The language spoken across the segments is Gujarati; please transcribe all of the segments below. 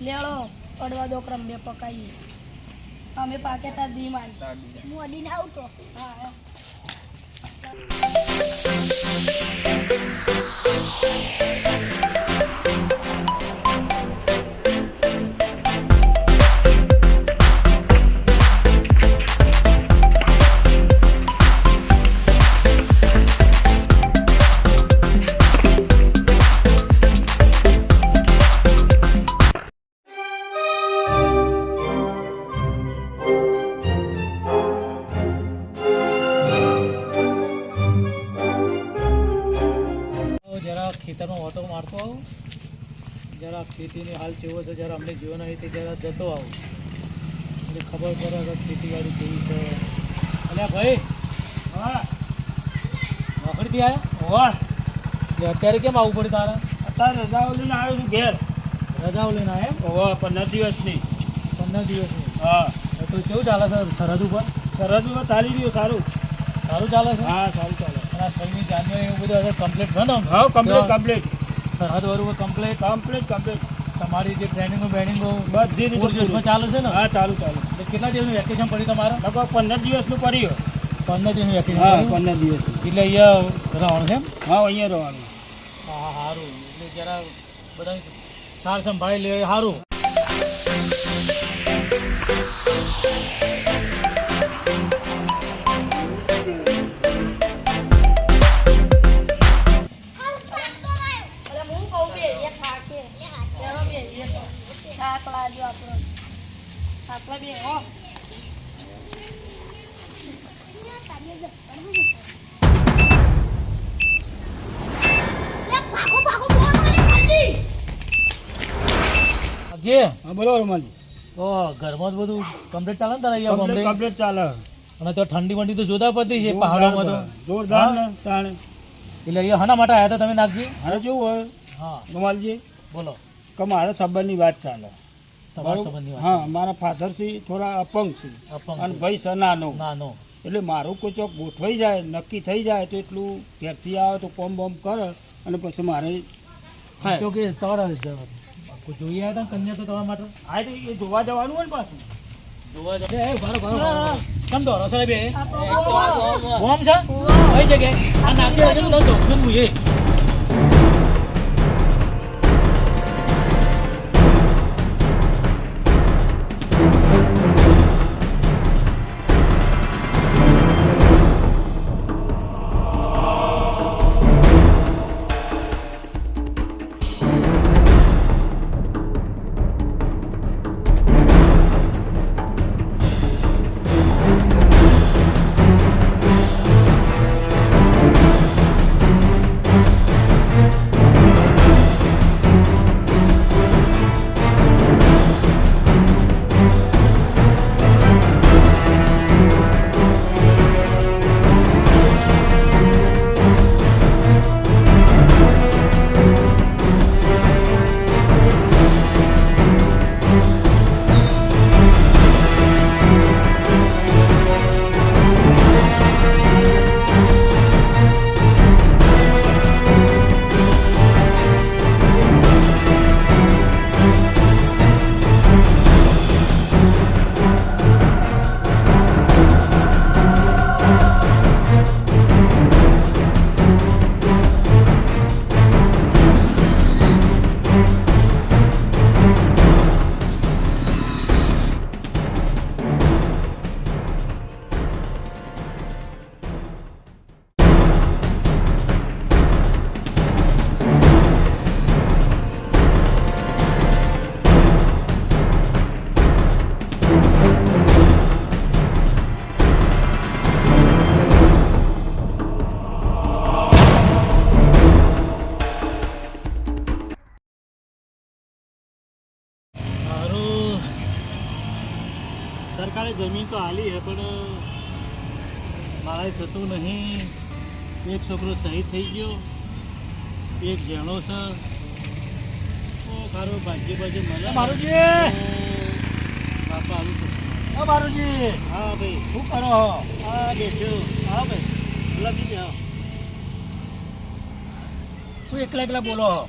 લેળો અડવા દો ક્રમ બે પકાઈએ. અમે પાકે તા ધી માન હું અડીને આવતો હા. ખેતરમાં ઓટો મારતો આવું. જરા ખેતીની હાલ કેવો છે જરા અમને જોયો નહીં તે જરા જતો આવું. એટલે ખબર પડે કે ખેતીવાડી કેવી છે. અલ્યા ભાઈ હા. નોકરીથી આવ્યા હોવા. એટલે અત્યારે કેમ આવવું પડે તારે? અત્યારે રજાઓ લઈને આવ્યો છું ઘેર. રજાઓ લઈને આવ્યા એમ? હોવા પંદર દિવસની. પંદર દિવસની? હા. તો કેવું ચાલે છે સરહદ ઉપર? સરહદ ઉપર ચાલી રહ્યું સારું. સારું ચાલે છે? હા સારું ચાલે. અને સૈનિક જાન્યુઆરી એવું બધું કમ્પ્લીટ છે ને હા કમ્પ્લીટ કમ્પ્લીટ સરહદ વાળું કમ્પ્લીટ કમ્પ્લીટ કમ્પ્લીટ તમારી જે ટ્રેનિંગો બેનિંગો બધી પૂરજોશમાં ચાલુ છે ને? હા ચાલુ ચાલુ. એટલે કેટલા દિવસનું વેકેશન પડ્યું તમારે? લગભગ પંદર દિવસનું પડ્યું. પંદર દિવસનું વેકેશન હા પંદર દિવસ એટલે અહીંયા રહેવાનું છે હા અહીંયા રહેવાનું હા સારું. એટલે જરા બધા સાર સંભાળી લે સારું. થાકલા બે હો. ભાગો ભાગો બોલ મને ખાલી. જે હા બોલો રમાજી ઓ ઘરમાં જ બધું કમ્પ્લીટ ચાલે ને તારા અહીંયા કમ્પ્લીટ કમ્પ્લીટ ચાલે. અને તો ઠંડી વંડી તો જોતા પડતી છે પહાડોમાં તો. જોરદાર હા? ને તાણે. એટલે અહીંયા હના માટે આવ્યા હતા તમે નાગજી? હારે કેવું હોય. હા. રમાલજી બોલો. કે મારા સંબંધની વાત ચાલે. તમારા સંબંધની હા મારા ફાધર છે થોડા અપંગ છે અને ભાઈ છે નાનો. નાનો એટલે મારું કોઈ ચોક ગોઠવાઈ જાય નક્કી થઈ જાય તો એટલું ઘેરથી આવે તો કોમ બોમ કરે અને પછી મારે થાય. તો કે તમારા જોઈ આવ્યા હતા કન્યા તો તમારા માટે? આ તો એ જોવા જવાનું હોય ને પાછું. જોવા જશે એ ભારો ભારો ભારો કેમ તો રસો બે આ તો બહુ બોમ છે? કઈ જગ્યાએ? આ નાખી તો જોશું મુજે છોકરો શહીદ થઈ ગયો. એક જણો છે. મારો ખારો ભાગ્ય બાજુ મળે મારુજી! બાપા આવું હા મારુજી! હા ભાઈ. શું કરો હા? બેઠો. હા ભાઈ. લગી જાઓ શું એકલા એકલા બોલો હો.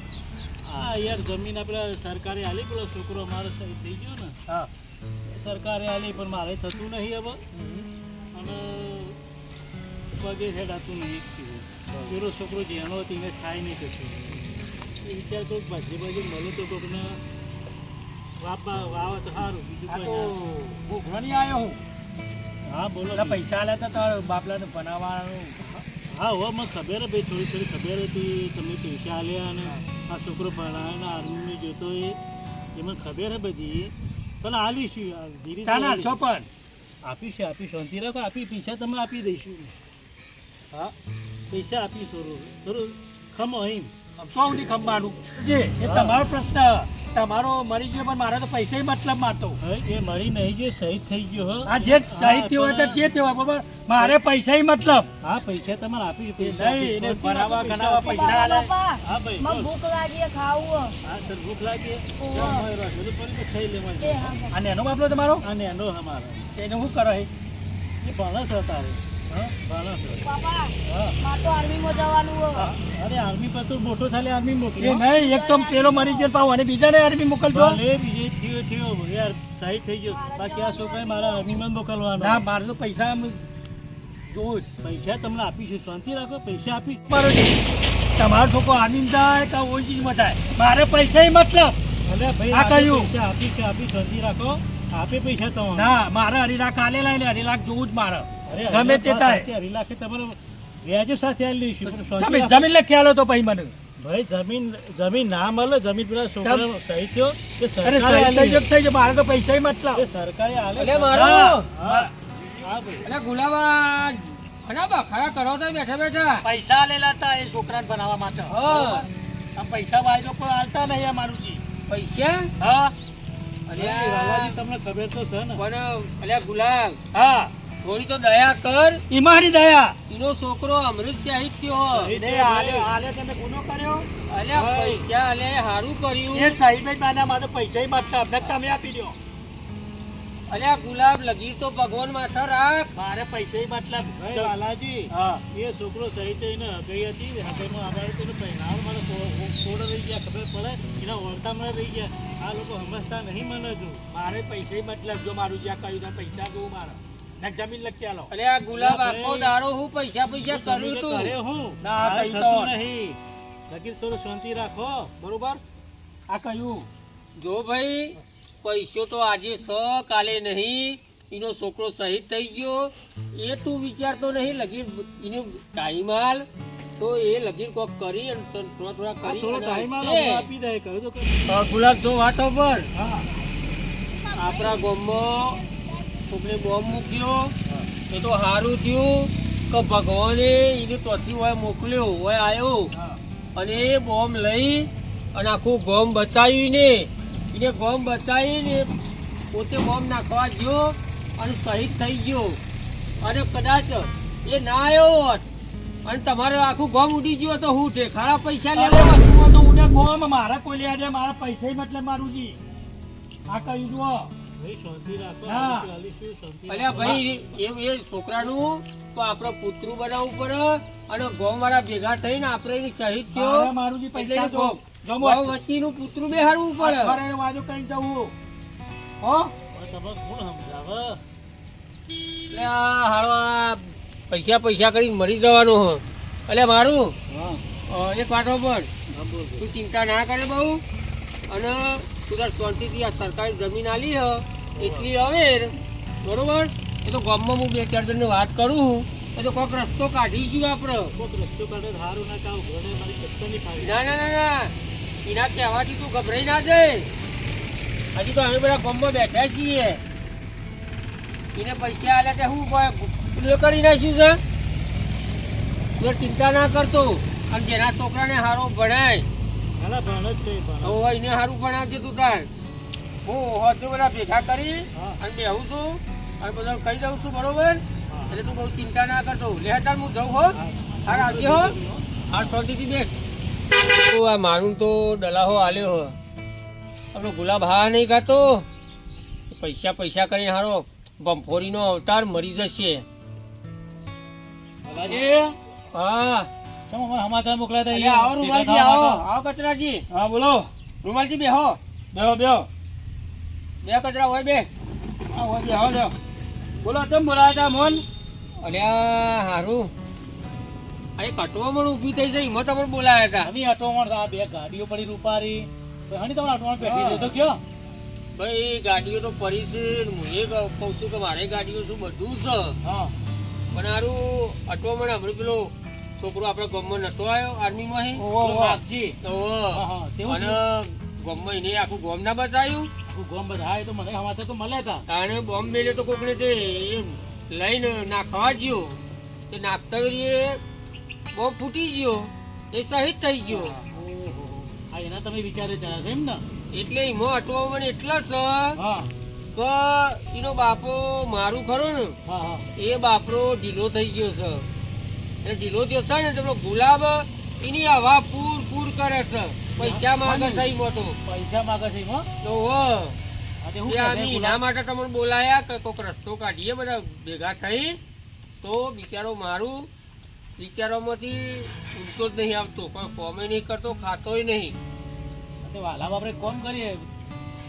આ યાર જમીન આપણે સરકારે આલી. પેલો છોકરો મારો સહી થઈ ગયો ને. હા. સરકારે આલી પણ મારે થતું નહીં હવે. અને પગે હેડાતું નહીં પેલો છોકરો જેનો એને થાય નહીં કશું. એ વિચાર તો બાજુ બાજુ મળે તો કોકને વાપા વાવા તો સારું બીજું તો હું ઘણી આવ્યો હું. હા બોલો પૈસા લેતા તારા બાપલાને બનાવવાનું હા હવે મને ખબર હે ભાઈ થોડી થોડી ખબર હતી તમે પૈસા આલ્યા અને આ છોકરો ભણાવે ને આર્મીમાં જોતો એ એ મને ખબર હે બધી. પણ આલીશું ધીરે છો પણ? આપીશું આપી શાંતિ રાખો આપી પૈસા તમે આપી દઈશું. હા. પૈસા આપી થોડું. થોડું ખમો એમ. ખંભાનું જે એ તમારો પ્રશ્ન. તમારો મરી ગયો પણ મારે તો પૈસા મતલબ મારતો. એ મરી નહીં ગયો શહીદ થઈ ગયો હા. આ જે શહીદ થયો હોય તો જે થયો બરોબર. મારે પૈસા મતલબ. હા પૈસા તમારે આપી પૈસા એને ભરાવા ગણાવા પૈસા આલે. હા ભાઈ મને. ભૂખ લાગી ખાવું. હા તને ભૂખ લાગી? ખાઈ બાપા. અને એનો બાપલો તમારો? અને એનો અમારો. એને શું કરાય એ ભણસ તારે અરે આર્મી પર તો મોટો થાય આર્મી એ નહીં એક તો પેલો મરી ગયો પાવ અને બીજાને આર્મી મોકલજો. ભલે બીજે થયો થયો. યાર સહી થઈ ગયો. બાકી આ છોકરાએ મારા આર્મીમાં મોકલવાનો. ના મારે તો પૈસા આમ જોવું જ. પૈસા તમને આપીશું શાંતિ રાખો પૈસા આપી મારો તમારો છોકરો આનંદ થાય કે ઓઈ ચીજમાં થાય મારે પૈસા મતલબ. ભલે ભાઈ આ કહ્યું. કયું? પૈસા આપી કે આપી શાંતિ રાખો. આપે પૈસા તમારે. ના મારે અઢી લાખ આલે લાઈને અઢી લાખ જોવું જ મારે. ગમે તે થાય. અઢી લાખે તમારે વ્યાજે સાથે આવી લઈશું જમીન. જમીન લખી આલો તો પછી મને. ભાઈ જમીન જમીન ના મળે જમીન પેલા છોકરા સહી થયો. કે અરે સરકારે સહી થઈ જાય મારે તો પૈસા મતલબ એ સરકારે આલે અરે મારો! હા. હા. ભાઈ. અલે ગુલાબા ઘણા ખરા કરો તો બેઠા બેઠા. પૈસા લેલા હતા એ છોકરાને બનાવવા માટે. હા. આ પૈસા ભાઈ પણ હાલતા નહીં આ જી પૈસા? હા. વાલાજી તમને ખબર તો છે ને. પણ અલ્યા ગુલાબ હા. થોડી તો દયા કર. ઈમાની દયા. એનો છોકરો અમૃત શાહી થયો. આલે આલે તમે ગુનો કર્યો? અલ્યા. પૈસા અલે હારું એ કર્યું સાહેબ બાના માં પૈસા પૈસા મતલબ અમને તમે આપી દો અલ્યા ગુલાબ લગી તો ભગવાન માથા રાખ. મારે પૈસા મતલબ ભાઈ બાલાજી હા. એ છોકરો સહી એને હગઈ હતી. હગઈમાં આભાર તેને પહેરાવ મને કોડ રહી ગયા ખબર પડે? એના ઓળતા મને રહી ગયા. આ લોકો સમજતા નહીં મને જો મારે પૈસા મતલબ જો મારું જ્યાં કહ્યું ત્યાં પૈસા જોવું મારે. ને જમીન લખી આલો. અલ્યા ગુલાબ ભાઈ. આખો દારો હું પૈસા પૈસા કર્યું તો. અરે હું. ના, કઈ તો. નહીં. લગીર થોડું શાંતિ રાખો. બરોબર? આ કયું? જો ભાઈ પૈસો તો આજે સ કાલે નહીં. એનો છોકરો શહીદ થઈ ગયો. એ તું વિચારતો નહીં લગીર એનો ટાઈમ હાલ. તો એ લગીર કોક કરી અને થોડા થોડા આ કરી થોડો ટાઈમ. આપી દે કહ્યું તો ગુલાબ જો વાતો પર. આપણા ગામમાં કોકને બોમ્બ મૂક્યો. એ તો સારું થયું કે ભગવાને એને ત્યાંથી હોય મોકલ્યો હોય આવ્યો અને એ બોમ્બ લઈ અને આખું ગોમ બચાવ્યું ને એને ગોમ બચાવીને પોતે બોમ્બ નાખવા ગયો અને શહીદ થઈ ગયો. અને કદાચ એ ના આવ્યો હોત અને તમારે આખું ગોમ ઉડી ગયો તો હું ઠેખાડા પૈસા લેવા તો ઉડે ગોમ મારા કોઈ લે મારા પૈસા મતલબ મારું જી. આ કહ્યું જુઓ. ભાઈ શાંતિ રાખો હા. હાલીશું, હાલીશું, શાંતિ અલ્યા ભાઈ એ એ છોકરાનું તો આપણે પુતરું બનાવવું પડે અને ગોમ વાળા ભેગા થઈને આપણે એની શહીદ થયો. મારું પૈસા એનું જો ગોમ જો. ગોમ વચ્ચેનું પુતરું બેહાડવું પડે. અઠવાડિયે વાજો કઈ જવું. હો? તમે કોણ સમજાવે? એટલે આ હારો આ પૈસા પૈસા કરીને મરી જવાનું હો. એટલે મારું એક વાતો પર. તું ચિંતા ના કરે બહુ. અને તું તાર શાંતિથી આ સરકારી જમીન આલી હ. એટલી હવે બરોબર? એ તો ગામમાં હું બે ચાર જણને વાત કરું એ તો કોઈક રસ્તો કાઢીશું આપણે. કોક રસ્તો કાઢે હારું ના કાવ ઘરે મારી ફાડી ના ના ના ના. એના કહેવાથી તું ગભરાઈ ના જાય. હજી તો અમે બધા ગામમાં બેઠા છીએ. એને પૈસા આલે તે હું પેલું કરી નાખ્યું છે? તું ચિંતા ના કરતો અને જેના છોકરાને સારો ભણાય. હાલા ભણ જ છે ભણ. તો એને સારું ભણાવજે તું તાર. હું હજુ બધા ભેગા કરી અને બેહું છું અને બધા કહી દઉં છું બરોબર. એટલે તું બહુ ચિંતા ના કરતો લેહતાર હું જઉં હો. હા. હાર આવજે હો. હાર શાંતિથી બેસ. તો આ મારું તો દલાહો આલ્યો હો. આપણો ગુલાબ હા નહીં ગાતો. પૈસા પૈસા કરીને હારો બમ્ફોરીનો અવતાર મરી જશે. હા. સમાચાર મોકલાયા આવો રૂમાલજી આવો. આવો કચરાજી. હા બોલો. રૂમાલજી બેહો. બેહો બેહો. બે કચરા હોય બે. હા હોય બેહો બેહો બોલો ચમ બોલાયા હતા મોન અલ્યા હારું. આ એક અટવામાં ઊભી થઈ છે એમાં તમને બોલાયા હતા. હની અટોમણ આ બે ગાડીઓ પડી રૂપારી. તો હની તમારે અટોમણ બેઠી છે તો કયો? ભાઈ ગાડીઓ તો પડી છે હું એ કહું છું કે મારે ગાડીઓ શું બધું છે. હા. પણ હારું અટોમણ હમણાં પેલો છોકરો આપણે ગમમાં નતો આવ્યો આર્મીમાં હે. નાગજી. હા, હા, અને ગમમાં એને આખું ગોમ ના બચાયું. આખું ગામ બધા તો મને સમાચાર તો મળ્યા હતા તાણે બોમ્બ મેલ્યો તો કોકને તે લઈને નાખવા ગયો તે નાખતા વેળીએ બોમ્બ ફૂટી ગયો એ શહીદ થઈ ગયો ઓહો. હા એના તમે વિચારે ચડ્યા છો એમ ને? એટલે એમાં અટવા મને એટલા છે કે એનો બાપો મારું ખરો ને એ બાપરો ઢીલો થઈ ગયો છે. એ ઢીલો થયો છે ને તો ગુલાબ એની હવા પૂર પૂર કરે છે. પૈસા માંગે છે મો તો. પૈસા માગે છે એમાં? તો હો? એના માટે તમને બોલાયા કે કોઈક રસ્તો કાઢીએ બધા ભેગા થઈ તો બિચારો મારું બિચારોમાંથી ઉડતો જ નહીં આવતો કોઈ કોમે નહીં કરતો ખાતોય નહીં. તો વાલા બાપરે કોમ કરીએ.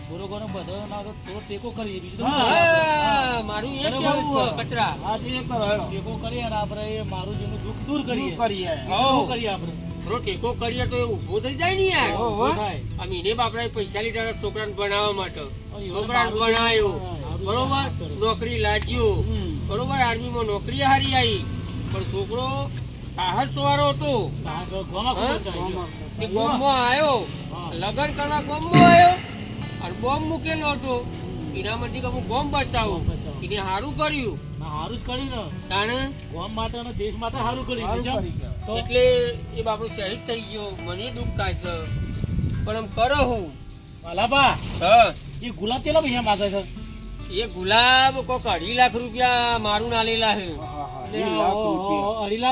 બરોબર બધો ના તો થોડો ટેકો કરીએ બીજું આપણે? મારું એ કેવું કચરા. હા ટેકો કરીએ અને આપણે મારું જેનું દુઃખ દૂર કરીએ. કરીએ. કરીએ આપણે. થોડો ટેકો કરીએ તો એ ઊભો થઈ જાય ને યાર. બાપરાએ આમ એને બાપરા પૈસા લીધા છોકરાને ભણાવવા માટે. છોકરાને ભણાયો. બરોબર? નોકરી લાગ્યો. બરોબર? આર્મીમાં નોકરી હારી આવી. પણ છોકરો સાહસ વાળો હતો. એ ગોમમાં આવ્યો. લગ્ન કરવા ગોમમાં આવ્યો. અને બોમ્બ મૂકેલો હતો. એનામાંથી અમુક બોમ્બ બચાવું. એને સારું કર્યું. ના, હારું જ કરી ને તાણે? ગામ માટે અને દેશ માટે સારું. કરી તો એટલે એ બાપડો શહીદ થઈ ગયો. મને દુઃખ થાય છે. પણ આમ કરો હું. વાલાબા હા. એ ગુલાબ કેટલા પૈસા માગે છે? એ ગુલાબ કોક અઢી લાખ રૂપિયા મારું ના લેલા છે એ લાખમાં અઢી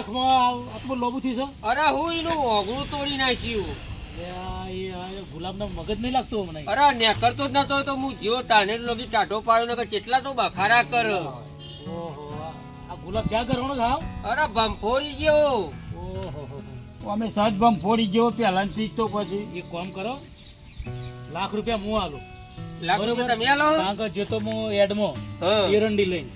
આટલું લોબુ થી છે. અરે હું એનું ઓગળું તોડી નાખ્યું. ગુલાબ આ એ આ ગુલાબનો મગજ નહીં લાગતો મને અરે નેકરતો જ નતો તો હું જો તાને લોબી ટાઢો પાડ્યો ને કે કેટલા તો બખારા કર. ગુલાબ જાગર છે હાવ અરે ભંફોરી જેવો ઓહો. અમે સજબમ ફોડી જેવો પહેલાથી તો પછી. એક કામ કરો લાખ રૂપિયા હું આલું. લાખ રૂપિયા તમે આલો? કારણ કે જે તો હું એડમાં એરંડી લઈને.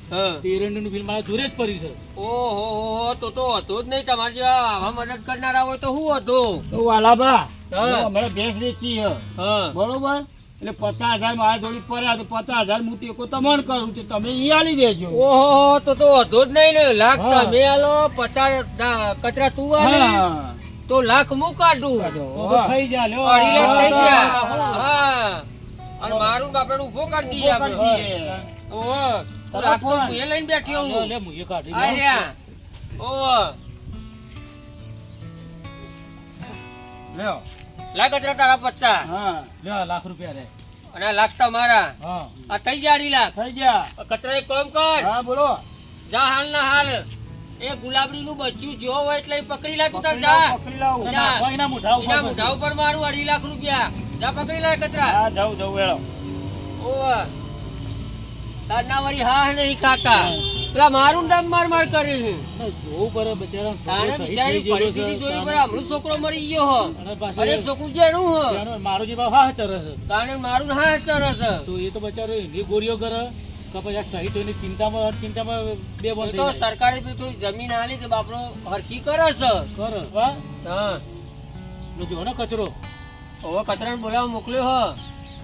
એરંડી નું બિલ મારા જોડે જ પડ્યું છે. ઓહો હો તો તો હતો જ નહીં. તમારે જે આવા મદદ કરનારા હોય તો હું હતો? તો વાલાબા હા. જો અમે ભેંસ વેચી હે. બરોબર? એટલે પચાસ હજાર મારા જોડી પડ્યા તો પચાસ હજાર હું ટેકો તમને કરું તો તમે ઈ આલી દેજો. ઓહો તો તો હતો જ નહીં ને. લાખ. તમે આલો પચાસ કચરા તું આલે. તો લાખ હું કાઢું? થઈ જા લ્યો. અઢી લાખ થઈ ગયા. હા. અને મારું બાપડું ઊભો કરી દઈએ આપણે. ઓહો તો લાખ તો હું એ લઈને બેઠી હું લે હું એ કાઢી આ રહ્યા ઓહો. લ્યો. લાખ કચરા તારા પચાસ. હા. લે લાખ રૂપિયા રે અને લાખ તમારા હા. આ થઈ ગયા અઢી લાખ. થઈ ગયા. કચરા એક કામ કર. હા બોલો. જા હાલ ના હાલ. એ ગુલાબડી નું બચ્ચું જો હોય એટલે પકડી લાય તું જા. પકડી લાવ. એના મોઢા ઉપર એના. મોઢા ઉપર મારું અઢી લાખ રૂપિયા. જા પકડી લાય કચરા. હા જાઉં જાઉં વેળો. ઓવે. તારના વળી હા નહીં ખાતા. પેલા મારું દામ માર માર કરે છે. જોવું પડે બચારા તાણે બિચારી. પરિસ્થિતિ જોવી પડે હમણાં છોકરો મરી ગયો હો. અરે છોકરું જેનું હો. મારો જે બાપ હા ચરે છે. તાણે મારું હા સરસ તો એ તો બચારો એની ગોરીઓ કરે કે પછી સહી તો એની ચિંતામાં ચિંતામાં બે બંધ તો સરકારે પેલી થોડી જમીન આલી કે બાપરો હરખી કરે છે. કર હા. લો જો ને કચરો. હવે કચરાને બોલાવવા મોકલ્યો હો.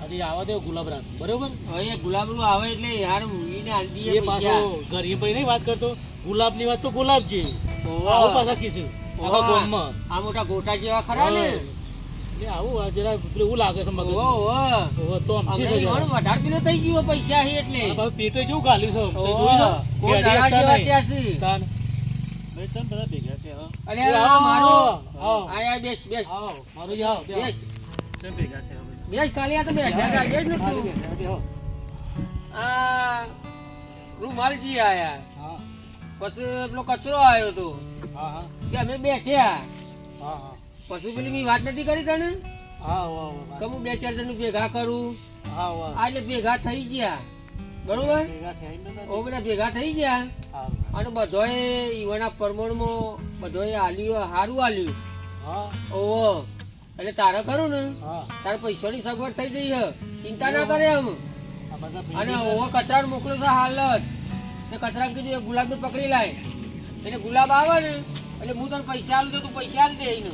અરે આવા દે ગુલાબ રાત બરોબર? હવે એ ગુલાબનું આવે એટલે યાર એને આલી દઈએ પૈસા ગરીબ નહીં વાત કરતો ગુલાબની વાત તો ગુલાબ છે. આવું પાછા ગામમાં. આ મોટા ગોટા જેવા ખરા ને? એટલે આવું જરા એવું લાગે છે મગજ ઓહો, ઓહો. ઓહો, તો આમ છે હમણાં જરા. ઈવોને વધારે કિલો થઈ ગયો પૈસા હે એટલે. આ બાબા પેટે જેવું ગાલ્યું છે? તે જોઈ લો. કોણ ઘેડી જેવા ત્યાં છે. તાન. ભાઈ ચમ બધા ભેગા છે, હા? અરે આ મારો. આવો. આય આય બેસ બેસ. આવો, મારું ઈ આવો, બેહો. બેસ. ચમ ભેગા છે, બેસ તો ને તું આ રૂમાલજી આયા. હા, પછી પેલો કચરો આવ્યો તો. હા, હા, કે અમે બેઠ્યા. હા, હા. પછી પેલી મેં વાત નથી કરી તને? હા, આવો, કે હું બે ચાર જણ ભેગા કરું? આવો. આ એટલે ભેગા થઈ ગયા. બરોબર? ઓ બધા ભેગા થઈ ગયા. અને બધોએ ઈવાના પરમણમાં બધોએ આલ્યું હારું આલ્યું. હા. ઓહો. એટલે તારે ખરું ને? હા. તારે પૈસાની સગવડ થઈ જઈ હ. ચિંતા ના કરે એમ આ બધા અને ભેગી ઓવો કચરાને મોકલ્યો છે હાલત તે કચરા કીધું એ ગુલાબને પકડી લાય. એટલે ગુલાબ આવે ને એટલે હું તને પૈસા આલું તો તું પૈસા આલી દે એને.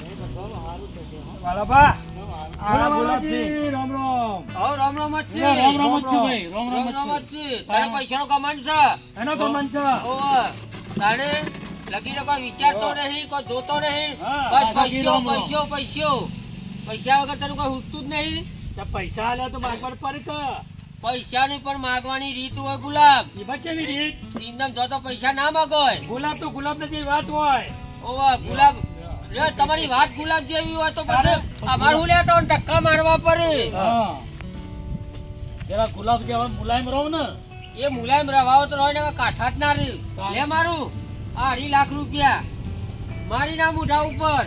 એ બધું સારું થશે, હા. વાલાબા બહુ સારું. આ ગુલાબજી હવે રામ રામ જ છે. રામ રામ જ છે ભાઈ રામ રામ રામ રામ જ જ છે. છે. તારે પૈસાનો કમાન્ડ છે. એનો ગમન છે. ઓવો. તારે લગીને કોઈ વિચારતો નહીં કોઈ જોતો નહીં. હા, બસ પૈસો. પૈસો પૈસો. પૈસા વગર તને કોઈ હુસતું જ નહીં. પૈસા આલે તો માગ પર પર પૈસા પૈસાની પણ માગવાની રીત હોય ગુલાબ. ઈ બચેવી રીત. એમને જો તો પૈસા ના માગો ગુલાબ તો ગુલાબની વાત હોય. ઓવા ગુલાબ. લે તમારી વાત ગુલાબ જેવી હોય તો પછી અમાર હું લેતો ને ધક્કા મારવા પડે. જરા ગુલાબ જેવા મુલાયમ રહો ને. એ મુલાયમ રવાવો તો હોય ને કાઠા જ ના રહી. લે મારું આ અઢી લાખ રૂપિયા. મારી ના મુઠા ઉપર.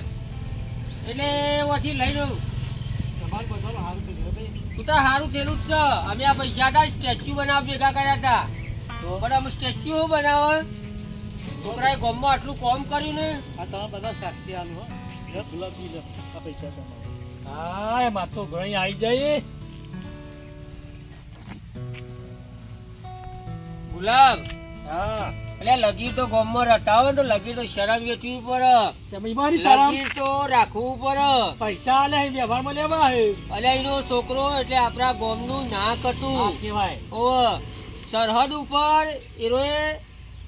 એટલે ઓછી લઈ લઉં. તમારે બધાનું સારું થશે. હો ભાઈ તું તો સારું થયેલું જ છે. અમે આ પૈસા હતા સ્ટેચ્યુ બનાવવા ભેગા કર્યા હતા. તો? પણ અમે સ્ટેચ્યુ બનાવો છોકરાએ ગામમાં આટલું કોમ કર્યું ને? આ તમે બધા સાક્ષી આલો હો. લે ગુલાબજી લે આ પૈસા તમારા હા એમાં તો ઘણી આવી જાય. ગુલાબ? હા. એટલે લગીર તો ગોમમાં રટાવે ને તો લગીર તો શરમ વેચવી પડે. લગીર તો રાખવું પડે. પૈસા આલે વ્યવહારમાં લેવા હે અલે એનો છોકરો એટલે આપણા ગામનું આ હતું. કહેવાય. ઓ સરહદ ઉપર એરોએ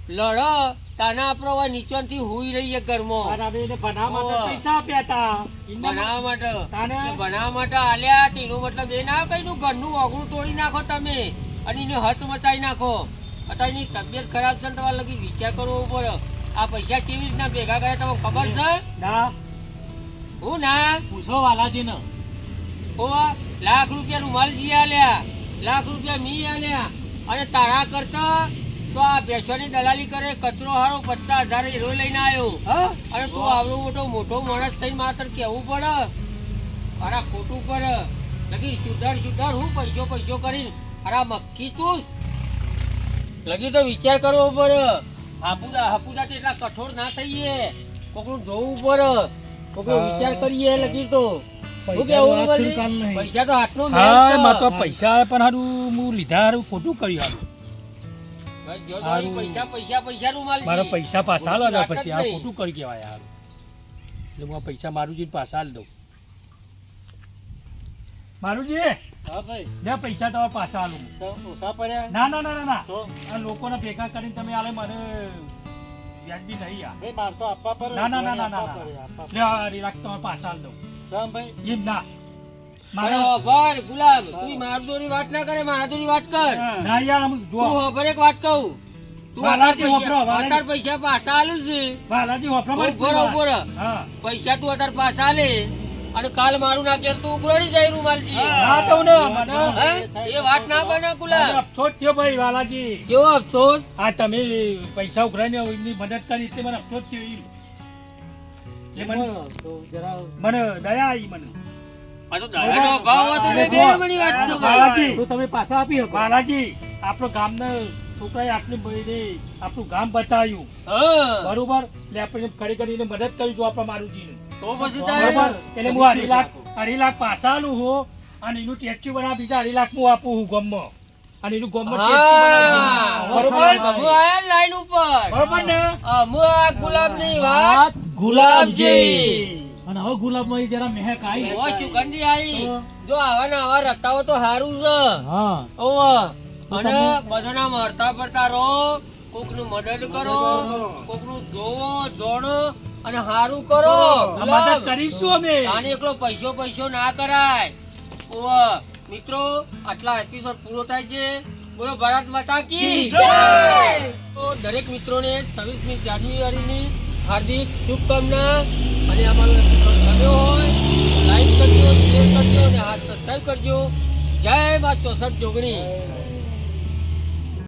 લડ તાના આપણો હવે નીચેથી હુઈ રહી એક ઘરમાં ભણા માટે. પૈસા આપ્યા હતા બનાવવા માટે? બનાવવા માટે આલ્યા. તેનો મતલબ એ ના કઈ ઘરનું ઓગણું તોડી નાખો તમે. અને એને હચ મચાઈ નાખો. અત્યારે એની તબિયત ખરાબ છે ને તમારે લગી વિચાર કરવો પડે. આ પૈસા કેવી રીતના ભેગા કર્યા તમને ખબર છે? ના. હું ના? પૂછો વાલાજીને. ઓ લાખ રૂપિયા રૂમાલજી આલ્યા. લાખ રૂપિયા મી આલ્યા. અને તારા કરતા તો આ ભેંસોની દલાલી કરે કચરો હારો પચાસ હજાર હીરો લઈને આવ્યો અને તું આવડો મોટો મોટો માણસ થઈને માત્ર કેવું પડે? અરે ખોટું પડે. લગી સુધાર સુધાર હું પૈસો પૈસો કરીને અરે મક્કી ચૂસ. લગી તો વિચાર કરવો પડે. હાપુદા હાપુદા એટલા કઠોર ના થઈએ. કોકનું જોવું પડે. કોકનો વિચાર કરીએ લગી તો. પૈસા તો આટલો હા તો પૈસા પણ હારું હું લીધા હારું ખોટું કર્યું હારું. જો જો પૈસા પૈસા માલ મારા પૈસા પાછા આલો પછી આ ખોટું કરી કહેવાય હારું. એટલે હું પૈસા મારું મારુજી પાછા આલી દઉં. મારુજી! હા ભાઈ. લે પૈસા તમારા પાછા આલું. ઓછા પડ્યા? ના ના ના ના આ લોકોને ભેગા કરીને તમે આલે મને વ્યાજબી નહીં આ. ભાઈ માર તો આપવા પર ના ના ના ના ના લે તમારે પાછા આલ દઉં. કેમ ભાઈ? એમ ના. મારે ગુલાબ તું મારા જોડી વાત ના કરે મારા જોડી વાત કર. ના યાર જો. એક વાત કહું. પૈસા પૈસા પાછા આલે છે. પૈસા તું અત્યારે પાછા આલે. અને કાલ મારું ના ઘેર તું જાય રૂમાલજી ના તો ને મને. એ વાત ના બને મને અફસોસ થયો ભાઈ વાલાજી. કેવો અફસોસ? આ તમે પૈસા ઉઘરાઈને એમની મદદ કરી એટલે મને અફસોસ થયો મને તો જરા મને દયા આવી મને. આપણો છોકરાએ આટલી આપણું ગામ બચાવ્યું. બરોબર? એટલે આપણે ખડી કરીને મદદ કરી જો આપણે મારુજીને તો પછી બરોબર. એટલે હું અઢી લાખ અઢી લાખ પાછા આલું હું અને એનું ટેક્સી બનાવ બીજા અઢી લાખ હું આપું હું ગામમાં. અને એનું ગામમાં ટેક્સી હા બનાવું. બરોબર? અમુ આયા લાઈન ઉપર. બરોબર ને? અમુ આ ગુલાબની વાત ગુલાબજી. અને હવે ગુલાબમાં જરા મહેક આવી. ઓ સુગંધી આવી. જો આવા ને આવા તો સારું છે. હા. ઓવો અને બધાના મળતા પડતા રહો. કોકનું મદદ કરો. કોકનું જોવો જોણો. અને સારું કરો મદદ કરીશું અમે. આને એકલો પૈસો પૈસો ના કરાય. ઓ મિત્રો આટલા એપિસોડ પૂરો થાય છે. બોલો ભારત માતા કી તો દરેક મિત્રોને છવ્વીસમી જાન્યુઆરીની હાર્દિક શુભકામના. અને અમારો એપિસોડ ગમ્યો હોય લાઈક કરજો શેર કરજો અને હાથ સબસ્ક્રાઈબ કરજો. જય મા ચોસઠ જોગણી.